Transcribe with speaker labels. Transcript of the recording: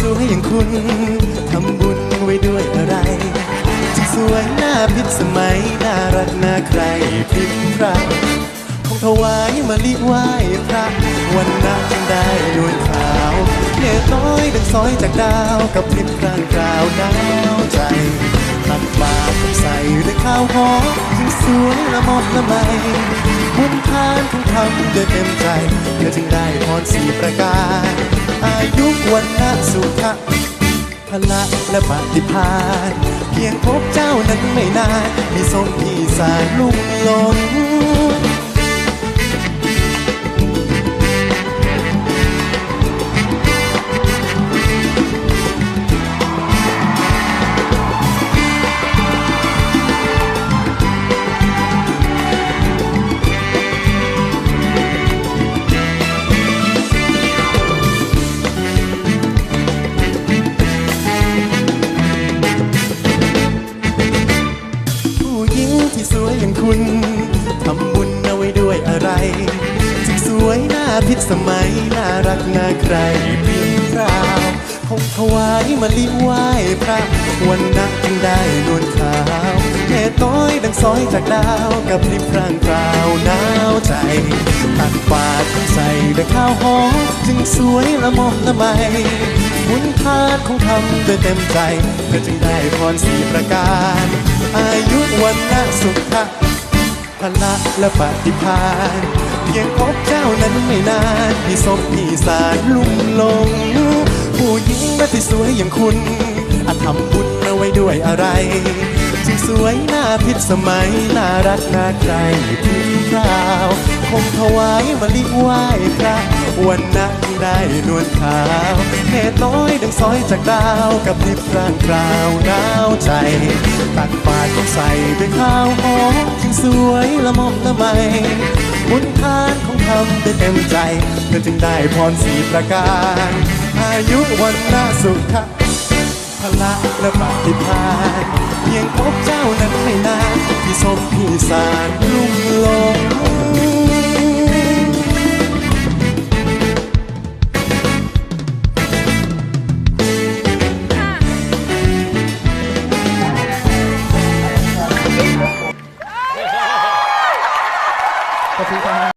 Speaker 1: สวยอย่างคุณทำบุญไว้ด้วยอะไรจึงสวยหน้าพิษสมัยน่ารักน่าใครพริ้งพรังคงถวายมาลิไหว้พระวันนัจึงได้นวลขาวเล็กน้อยดังซอยจากดาวกับพริบกลางกราวหนาวใจตักบาตรใส่ด้วยข้าวหอมจึงสวยละมอมละไมบุญทานคงทำด้วยเต็มใจเธอจึงได้พรสีประการอายุ วันนะสุขะพละและปฏิภาณเพียงพบเจ้านั้นไม่นานมีทรงพี่สารลุ่มหลง ที่สวยอย่างคุณทำบุญเอาไว้ด้วยอะไรจึงสวยหน้าพิษสมัยน่ารักน่าใครเพียงคราวคงถวายมาลิไหว้พระวันนักจึงได้นวลขาวแค่น้อยดังซอยจากดาวกับริบพรางกราวหนาวใจตักบาตรใส่ด้วยข้าวหอมจึงสวยละมอมละไมบุญทานคงทำโดยเต็มใจเพื่อจึงได้พรสีประการ อายุวันนะสุขะพละและปฏิภาณเพียงพบเจ้านั้นไม่นานพี่สมพี่สารลุ่มหลง ผู้หญิงม้ที่สวยอย่างคุณอาจทำบุญเอาไว้ด้วยอะไรจึงสวยหน้าพิษสมัยน่ารักน่าใครพิมพ์ราวคงถวายมาลิไหว้พระวันนั้นได้นวลขาวเหตุน้อย งซอยจากดาวกับพริบร่างกราวหนาวใจ ตักบาตรต้องใส่ด้วยข้าวหอมจึงสวยละมอมละไมบุญทานของทำได้เต็มใจ เธอจึงได้พรสีประการ อายุวันนาสุขะพละและปฏิภาณเพียง Di.